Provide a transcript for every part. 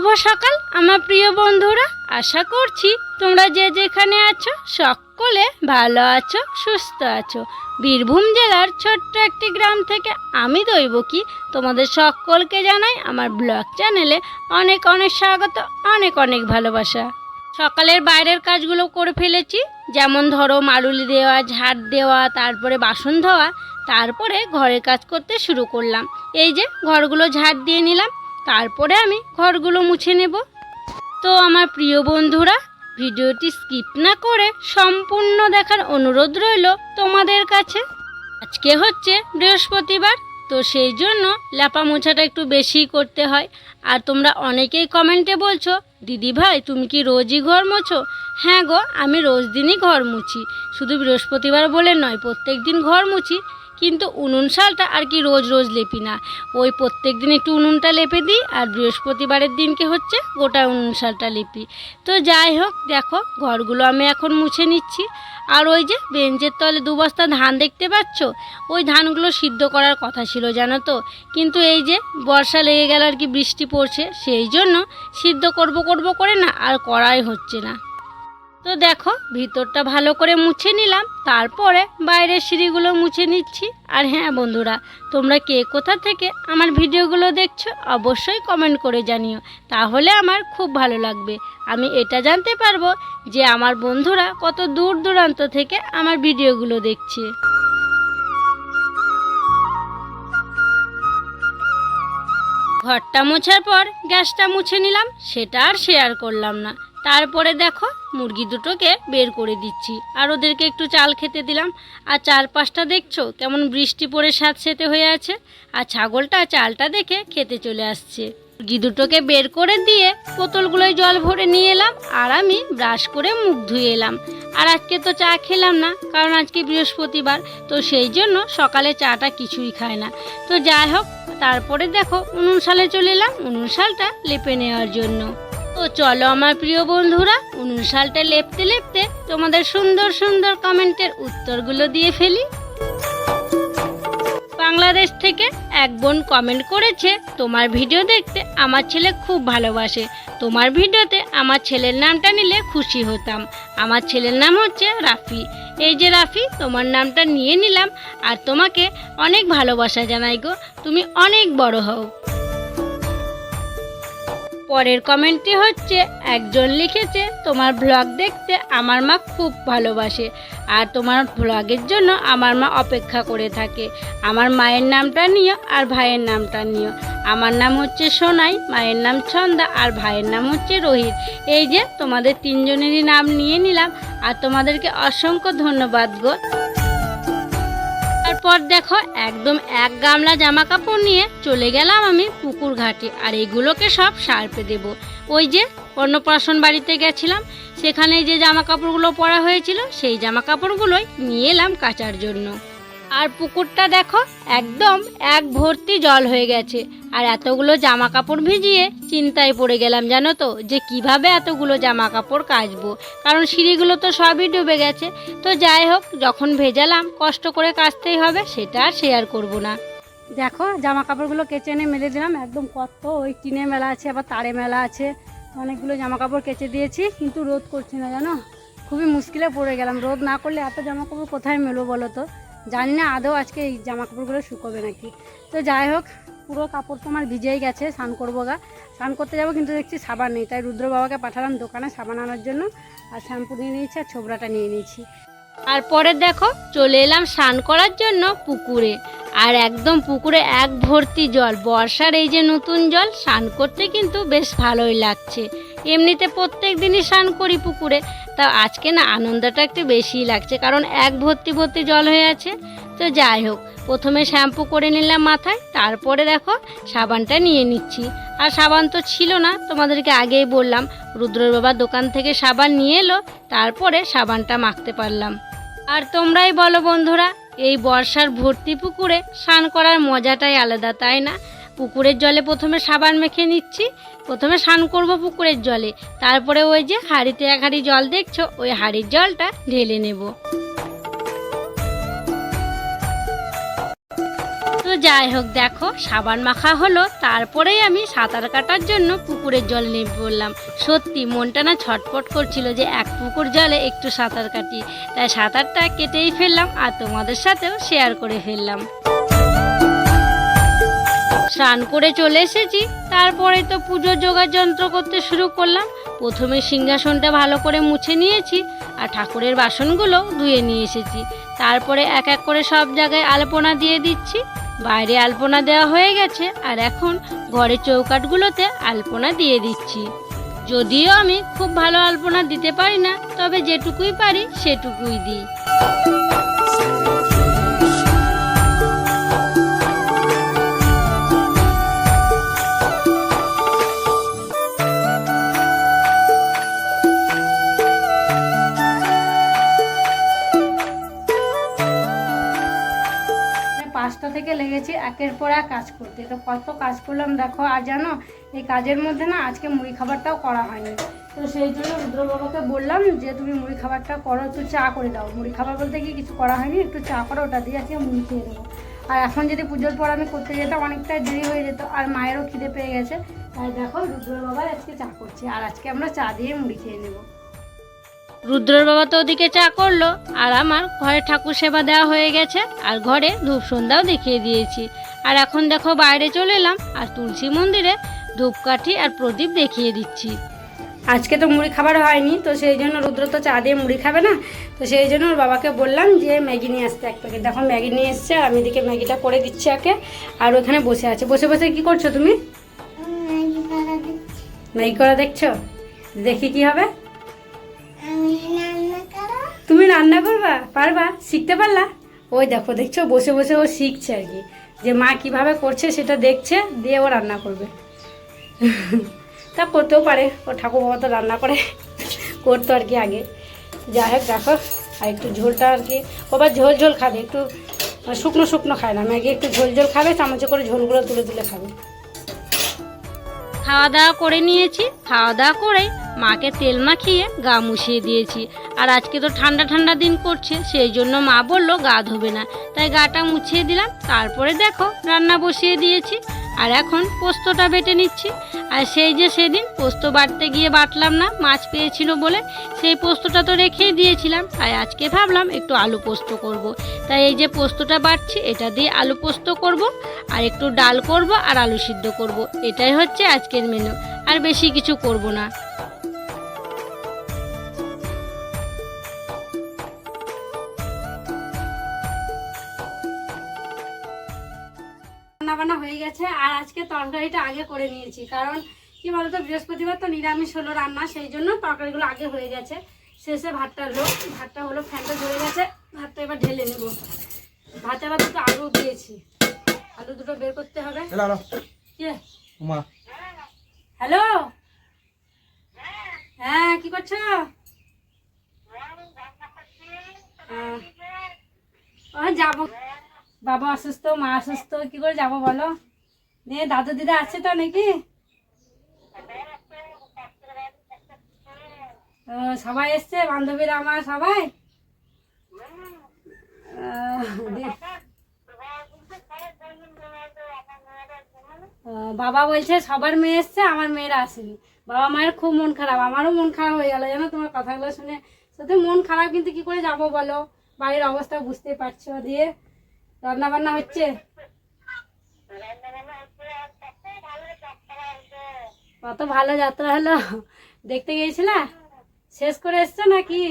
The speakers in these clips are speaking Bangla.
শুভ সকাল, আমার প্রিয় বন্ধুরা। আশা করছি তোমরা যে যেখানে আছো, সকলে ভালো আছো, সুস্থ আছো। বীরভূম জেলার ছোট্ট একটি গ্রাম থেকে আমি দৈব কি তোমাদের সকলকে জানাই আমার ব্লগ চ্যানেলে অনেক অনেক স্বাগত, অনেক অনেক ভালোবাসা। সকালের বাইরের কাজগুলো করে ফেলেছি, যেমন ধরো মারুলি দেওয়া ঝাড় দেওয়া, তারপরে বাসন ধোয়া, তারপরে ঘরের কাজ করতে শুরু করলাম। এই যে ঘরগুলো ঝাড় দিয়ে নিলাম তারপরে আমি ঘরগুলো মুছে নেব। তো আমার প্রিয় বন্ধুরা, ভিডিওটি স্কিপ না করে সম্পূর্ণ দেখার অনুরোধ রইল তোমাদের কাছে। আজকে হচ্ছে বৃহস্পতিবার, তো সেই জন্য ল্যাপা মোছাটা একটু বেশিই করতে হয়। আর তোমরা অনেকেই কমেন্টে বলছো, দিদি ভাই, তুমি কি রোজই ঘর মোছো? হ্যাঁ গো, আমি রোজ দিনই ঘর মুছি। শুধু বৃহস্পতিবার বলে নয় প্রত্যেক দিন ঘর মুছি। কিন্তু উনুন শালটা আর কি রোজ রোজ লেপি না। ওই প্রত্যেক দিন একটু উনুনটা লেপে দিই আর বৃহস্পতিবারের দিনকে হচ্ছে গোটা উনুন শালটা লেপি। তো যাই হোক, দেখো ঘরগুলো আমি এখন মুছে নিচ্ছি। আর ওই যে বেঞ্চের তলে দু বস্তা ধান দেখতে পাচ্ছ? ওই ধানগুলো সিদ্ধ করার কথা ছিল, জানো তো। কিন্তু এই যে বর্ষা লেগে গেল আর কি বৃষ্টি পড়ছে, সেই জন্য সিদ্ধ করব করব করে না আর করাই হচ্ছে না। তো দেখো, ভিতরটা ভালো করে মুছে নিলাম, তারপরে বাইরের সিঁড়িগুলো মুছে নিচ্ছি। আর হ্যাঁ বন্ধুরা, তোমরা কে কোথা থেকে আমার ভিডিওগুলো দেখছ অবশ্যই কমেন্ট করে জানিও, তাহলে আমার খুব ভালো লাগবে। আমি এটা জানতে পারব যে আমার বন্ধুরা কত দূর দূরান্ত থেকে আমার ভিডিওগুলো দেখছে। ঘরটা মোছার পর গ্যাসটা মুছে নিলাম, সেটা আর শেয়ার করলাম না। তারপরে দেখো, মুরগি দুটোকে বের করে দিচ্ছি। আর ওদেরকে একটু চাল খেতে দিলাম। আর চারপাশটা দেখছ, কেমন বৃষ্টি পড়ে স্যাঁতসেতে হয়ে আছে। আর ছাগলটা চালটা দেখে খেতে চলে আসছে। মুরগি দুটোকে বের করে দিয়ে বোতলগুলোয় জল ভরে নিয়ে এলাম। আর আমি ব্রাশ করে মুখ ধুয়ে এলাম। আর আজকে তো চা খেলাম না, কারণ আজকে বৃহস্পতিবার, তো সেই জন্য সকালে চাটা কিছুই খায় না। তো যাই হোক, তারপরে দেখো, উনুন সালে চলে এলাম। উনুন শালটা লেপে নেওয়ার জন্য। তো চলো আমার প্রিয় বন্ধুরা, উনুন শালটা লেপতে লেপতে তোমাদের সুন্দর সুন্দর কমেন্টের উত্তরগুলো দিয়ে ফেলি। বাংলাদেশ থেকে এক বোন কমেন্ট করেছে, তোমার ভিডিও দেখতে আমার ছেলে খুব ভালোবাসে। তোমার ভিডিওতে আমার ছেলের নামটা নিলে খুশি হতাম। আমার ছেলের নাম হচ্ছে রাফি। এই যে রাফি, তোমার নামটা নিয়ে নিলাম আর তোমাকে অনেক ভালোবাসা জানাই গো। তুমি অনেক বড় হও। পরের কমেন্টটি হচ্ছে, একজন লিখেছে, তোমার ব্লগ দেখতে আমার মা খুব ভালোবাসে আর তোমার ব্লগের জন্য আমার মা অপেক্ষা করে থাকে। আমার মায়ের নামটা নিও আর ভাইয়ের নামটা নিও। আমার নাম হচ্ছে সোনাই, মায়ের নাম ছন্দা আর ভাইয়ের নাম হচ্ছে রোহিত। এই যে তোমাদের তিনজনেরই নাম নিয়ে নিলাম আর তোমাদেরকে অসংখ্য ধন্যবাদ গো। তারপর দেখো একদম এক গামলা জামা কাপড় নিয়ে চলে গেলাম আমি পুকুর ঘাটে আর এগুলোকে সব সারপে দেব। ওই যে অন্নপ্রাশন বাড়িতে গেছিলাম, সেখানে যে জামা কাপড়গুলো পরা হয়েছিল, সেই জামা কাপড়গুলোই নিয়ে এলাম কাচার জন্য। আর পুকুরটা দেখো, একদম এক ভর্তি জল হয়ে গেছে। আর এতগুলো জামা কাপড় ভিজিয়ে চিন্তায় পড়ে গেলাম, জানো তো, যে কীভাবে এতগুলো জামা কাপড় কাচবো। কারণ সিঁড়িগুলো তো সবই ডুবে গেছে। তো যাই হোক, যখন ভেজালাম, কষ্ট করে কাচতেই হবে, সেটা আর শেয়ার করব না। দেখো জামা কাপড়গুলো কেচে এনে মেলে দিলাম। একদম কত ওই টিনে মেলা আছে, আবার তারে মেলা আছে। অনেকগুলো জামা কাপড় কেচে দিয়েছি, কিন্তু রোদ করছে না, জানো? খুবই মুশকিলে পড়ে গেলাম। রোদ না করলে এত জামা কাপড় কোথায় মেলো বলো তো? জানি না আদৌ আজকে এই জামা কাপড়গুলো শুকোবে নাকি। তো যাই হোক, পুরো কাপড় তো আমার ভিজেই গেছে, স্নান করব গা। স্নান করতে যাব কিন্তু দেখছি সাবান নেই, তাই রুদ্র বাবাকে পাঠালাম দোকানে সাবান আনার জন্য। আর শ্যাম্পু নিয়ে নিয়েছি আর ছোবরাটা নিয়ে নিয়েছি। তারপরে দেখো, চলে এলাম স্নান করার জন্য পুকুরে। আর একদম পুকুরে এক ভর্তি জল, বর্ষার এই যে নতুন জল, স্নান করতে কিন্তু বেশ ভালোই লাগছে। এমনিতে প্রত্যেক দিনই স্নান করি পুকুরে। তা আজকে না আনন্দটা একটু বেশিই লাগছে, কারণ এক ভর্তি ভর্তি জল হয়ে আছে। তো যাই হোক, প্রথমে শ্যাম্পু করে নিলাম মাথায়, তারপরে দেখো সাবানটা নিয়ে নিচ্ছি। আর সাবান তো ছিল না, তোমাদেরকে আগেই বললাম, রুদ্রর বাবার দোকান থেকে সাবান নিয়ে এলো, তারপরে সাবানটা মাখতে পারলাম। আর তোমরাই বলো বন্ধুরা, এই বর্ষার ভর্তি পুকুরে স্নান করার মজাটাই আলাদা, তাই না? পুকুরের জলে প্রথমে সাবান মেখে নিচ্ছি। প্রথমে স্নান করব পুকুরের জলে। তারপরে ওই যে হাঁড়িতে এক হাঁড়ি জল দেখছ, ওই হাঁড়ির জলটা ঢেলে নেব। তো যাই হোক, দেখো, সাবান মাখা হলো। তারপরেই আমি সাঁতার কাটার জন্য পুকুরের জল নেমে পড়লাম। সত্যি, মনটা না ছটপট করছিল যে এক পুকুর জলে একটু সাঁতার কাটি। তাই সাঁতারটা কেটেই ফেললাম আর তোমাদের সাথেও শেয়ার করে ফেললাম। স্নান করে চলে এসেছি। তারপরে তো পুজোর জোগাড় যন্ত্র করতে শুরু করলাম। প্রথমে সিংহাসনটা ভালো করে মুছে নিয়েছি আর ঠাকুরের বাসনগুলো ধুয়ে নিয়ে এসেছি। তারপরে এক এক করে সব জায়গায় আলপনা দিয়ে দিচ্ছি। বাইরে আলপনা দেওয়া হয়ে গেছে আর এখন ঘরের চৌকাটগুলোতে আলপনা দিয়ে দিচ্ছি। যদিও আমি খুব ভালো আলপনা দিতে পারি না, তবে যেটুকুই পারি সেটুকুই দিই। পাঁচটা থেকে লেগেছি, একের পর এক কাজ করতে। তো কত কাজ করলাম দেখো, আর জানো, এই কাজের মধ্যে না আজকে মুড়ি খাবারটাও করা হয়নি। তো সেই জন্য রুদ্র বাবাকে বললাম যে, তুমি মুড়ি খাবারটা করো, একটু চা করে দাও। মুড়ি খাবার বলতে কি কিছু করা হয়নি, একটু চা করো, ওটা দিয়ে আজকে মুড়ি খেয়ে দেবো আর এখন যদি পুজোর পর আমি করতে যেতাম অনেকটা দেরি হয়ে যেত, আর মায়েরও খিদে পেয়ে গেছে। তাই দেখো রুদ্র বাবার আজকে চা করছি, আর আজকে আমরা চা দিয়ে মুড়ি খেয়ে নেব। রুদ্রর বাবা তো ওদিকে চা করল আর আমার ঘরে ঠাকুর সেবা দেওয়া হয়ে গেছে আর ঘরে ধূপ সন্ধ্যাও দেখিয়ে দিয়েছি। আর এখন দেখো বাইরে চলে এলাম আর তুলসী মন্দিরে ধূপকাঠি আর প্রদীপ দেখিয়ে দিচ্ছি। আজকে তো মুড়ি খাবার হয়নি তো সেই জন্য রুদ্র তো চা দিয়ে মুড়ি খাবে না তো সেই জন্য ওর বাবাকে বললাম যে ম্যাগি নিয়ে আসতে এক প্যাকেট। দেখো ম্যাগি নিয়ে এসছে আর আমি এদিকে ম্যাগিটা করে দিচ্ছি ওকে আর ওখানে বসে আছে। বসে বসে কি করছ তুমি? ম্যাগি করা দেখছ? দেখি কি হবে। তুমি রান্না করবা? পারবা? শিখতে পারলা? ওই দেখো, দেখছ? বসে বসে ও শিখছে আর কি। যে মা কীভাবে করছে সেটা দেখছে, দিয়ে ও রান্না করবে। তা করতেও পারে। ও ঠাকুর বাবা তো রান্না করে। করতো আর কি আগে। যাই হোক, দেখো। আর একটু ঝোলটা আর কি। ও আবার ঝোল ঝোল খাবে। একটু শুকনো শুকনো খায় না। ম্যাগি একটু ঝোল ঝোল খাবে, চামচে করে ঝোলগুলো তুলে তুলে খাবে। খাওয়া দাওয়া করে নিয়েছি। খাওয়া দাওয়া করে মাকে তেল মাখিয়ে গা মুছিয়ে দিয়েছি। আর আজকে তো ঠান্ডা ঠান্ডা দিন করছে সেই জন্য মা বলল গা ধোবে না। তাই গাটা মুছিয়ে দিলাম, তারপরে দেখো রান্না বসিয়ে দিয়েছি। আর এখন পোস্তটা বেটে নিচ্ছি। আর সেই যে সেদিন পোস্ত বাটতে গিয়ে বাটলাম না, মাছ পেয়েছিল বলে সেই পোস্তটা তো রেখেই দিয়েছিলাম। তাই আজকে ভাবলাম একটু আলু পোস্ত করব। তাই এই যে পোস্তটা বাটছি, এটা দিয়ে আলু পোস্ত করব। আর একটু ডাল করব আর আলু সিদ্ধ করব। এটাই হচ্ছে আজকের মেনু আর বেশি কিছু করব না। রান্না বান্না হয়ে গেছে আর আজকে তরকারিটা আগে করে নিয়েছি। কারণ কি বলতো বৃহস্পতিবার তো নিরামিষ হলো রান্না সেই জন্য তরকারিগুলো আগে হয়ে গেছে। শেষে ভাতটা হলো ভাতটা হলো ফ্যানটা ধরে গেছে ভাতটা এবার ঢেলে নেব। ভাতে আবার দুটো আলু দিয়েছি। আলু দুটো বের করতে হবে। হ্যালো হ্যালো কে? হ্যালো? হ্যাঁ কি করছ? যাব। বাবা অসুস্থ, মা অসুস্থ, কি করে যাব বলো? নিয়ে দাদু দিদা আছে তো নাকি? সবাই এসছে, বান্ধবীরা আমার সবাই? বাবা বলছে সবার মেয়ে এসছে, আমার মেয়েরা আসেনি। বাবা মায়ের খুব মন খারাপ, আমারও মন খারাপ হয়ে গেল, জানো তোমার কথাগুলো শুনে। সত্যি মন খারাপ, কিন্তু কি করে যাব বলো? বাড়ির অবস্থা বুঝতে পারছ, দিয়ে রান্না বান্না হচ্ছে? কত ভালো যাত্রা হলো। দেখতে গিয়েছিলা? শেষ করে এসছো নাকি?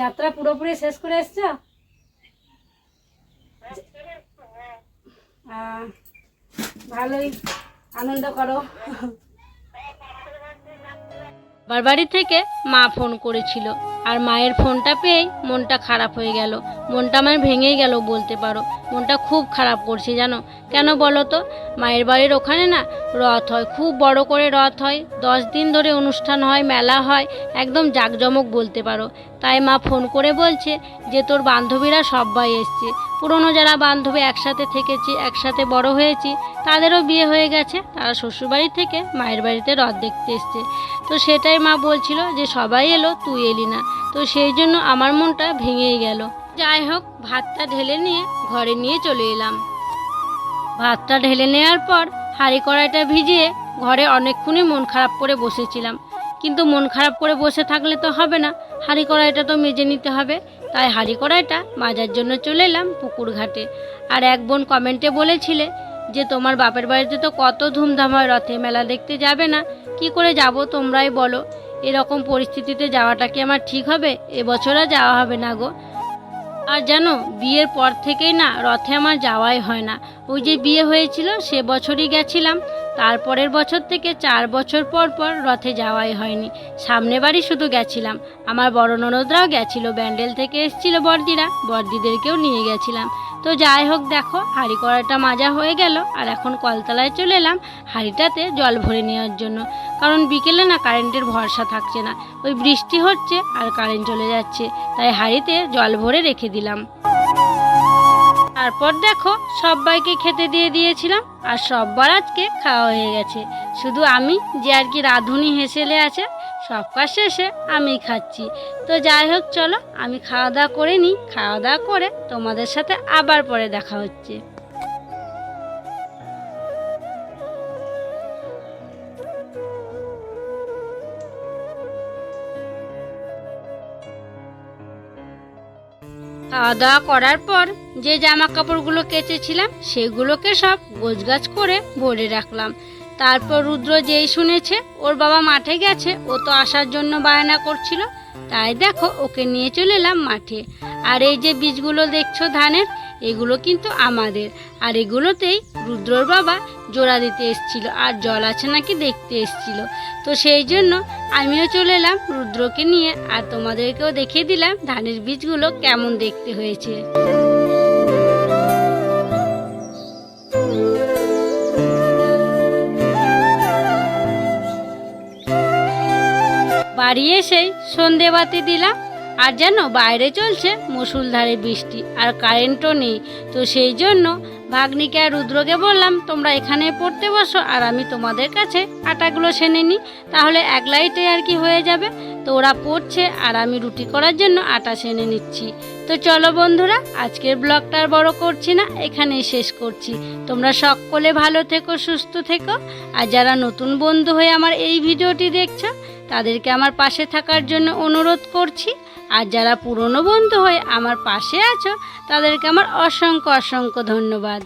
যাত্রা পুরোপুরি শেষ করে এসছো? ভালোই আনন্দ করো। বাবার বাড়ি থেকে মা ফোন করেছিল। আর মায়ের ফোনটা পেয়ে মনটা খারাপ হয়ে গেল। মনটা আমার ভেঙেই গেল বলতে পারো। মনটা খুব খারাপ করছে জানো। কেন বলো তো? মায়ের বাড়ির ওখানে না রথ হয়, খুব বড় করে রথ হয়। দশ দিন ধরে অনুষ্ঠান হয়, মেলা হয়, একদম জাঁকজমক বলতে পারো। তাই মা ফোন করে বলছে যে তোর বান্ধবীরা সবাই এসছে। পুরনো যারা বান্ধবী একসাথে থেকেছি, একসাথে বড় হয়েছি, তাদেরও বিয়ে হয়ে গেছে। তারা শ্বশুরবাড়ি থেকে মায়ের বাড়িতে রথ দেখতে এসছে। তো সেটাই মা বলছিল যে সবাই এলো, তুই এলি না। তো সেই জন্য আমার মনটা ভেঙেই গেল। যাই হোক, ভাতটা ঢেলে নিয়ে ঘরে নিয়ে চলে এলাম। ভাতটা ঢেলে নেওয়ার পর হাঁড়ি কড়াইটা ভিজিয়ে ঘরে অনেকক্ষণই মন খারাপ করে বসেছিলাম। কিন্তু মন খারাপ করে বসে থাকলে তো হবে না, হাঁড়ি কড়াইটা তো মেজে নিতে হবে। তাই হাঁড়ি কড়াইটা মাজার জন্য চলে এলাম পুকুর ঘাটে। আর এক বোন কমেন্টে বলেছিলে যে, তোমার বাপের বাড়িতে তো কত ধুমধাম হয় রথে মেলা দেখতে যাবে না। কি করে যাব তোমরাই বলো। এরকম পরিস্থিতিতে যাওয়াটা কি আমার ঠিক হবে? এবছর আর যাওয়া হবে না গো। আর জানো, বিয়ের পর থেকেই না রথে আমার যাওয়াই হয় না। ওই যে বিয়ে হয়েছিল, সে বছরই গেছিলাম। তারপরের বছর থেকে চার বছর পর পর রথে যাওয়াই হয়নি। সামনে বাড়ি শুধু গেছিলাম। আমার বড় ননদরাও গেছিল, ব্যান্ডেল থেকে এসছিল বর্দিরা বর্দিদেরকেও নিয়ে গেছিলাম। তো যাই হোক দেখো, হাঁড়ি কড়াটা মাজা হয়ে গেল, আর এখন কলতলায় চলে এলাম হাঁড়িটাতে জল ভরে নেওয়ার জন্য। কারণ বিকেলে না কারেন্টের ভরসা থাকছে না, ওই বৃষ্টি হচ্ছে আর কারেন্ট চলে যাচ্ছে, তাই হাঁড়িতে জল ভরে রেখে দিলাম। তারপর দেখো, সবাইকে খেতে দিয়ে দিয়েছিলাম, আর সববার আজকে খাওয়া হয়ে গেছে। শুধু আমি যে আর কি রাঁধুনি হেসেলে আছে সব কাজ শেষে আমি খাচ্ছি। তো যাই হোক, চলো, আমি খাওয়া দাওয়া করে নিই। খাওয়া দাওয়া করে তোমাদের সাথে আবার পরে দেখা হচ্ছে। খাওয়া দাওয়া করার পর যে জামা কাপড়গুলো কেচেছিলাম, সেগুলোকে সব গোছগাছ করে ভরে রাখলাম। তারপর রুদ্র যেই শুনেছে, ওর বাবা মাঠে গেছে, ও তো আসার জন্য বায়না করছিল। তাই দেখো, ওকে নিয়ে চলে এলাম মাঠে। আর এই যে বীজগুলো দেখছ ধানের, এগুলো কিন্তু আমাদের। আর এগুলোতেই রুদ্রর বাবা জোড়া দিতে এসছিল, আর জল আছে নাকি দেখতে এসছিল। তো সেই জন্য আমিও চলে এলাম রুদ্রকে নিয়ে, আর তোমাদেরকেও দেখিয়ে দিলাম ধানের বীজগুলো কেমন দেখতে হয়েছে। বাড়ি এসেই সন্ধে বাতি দিলাম। আর যেন বাইরে চলছে মুসুলধারে বৃষ্টি আর কারেন্টও নেই। তো সেই জন্য ভাগ্নিকে আর রুদ্রকে বললাম, তোমরা এখানে পড়তে বসো আর আমি তোমাদের কাছে আটাগুলো সেনে নিই। তাহলে এক লাইটে আর কি হয়ে যাবে? তো ওরা পড়ছে আর আমি রুটি করার জন্য আটা সেনে নিচ্ছি। তো চলো বন্ধুরা, আজকের ব্লগটা আর বড় করছি না, এখানেই শেষ করছি। তোমরা সকলে ভালো থেকো, সুস্থ থেকো, আর যারা নতুন বন্ধু হয়ে আমার এই ভিডিওটি দেখছ, তাদেরকে আমার পাশে থাকার জন্য অনুরোধ করছি। আর যারা পুরনো বন্ধু হয়ে আমার পাশে আছো, তাদেরকে আমার অসংখ্য অসংখ্য ধন্যবাদ।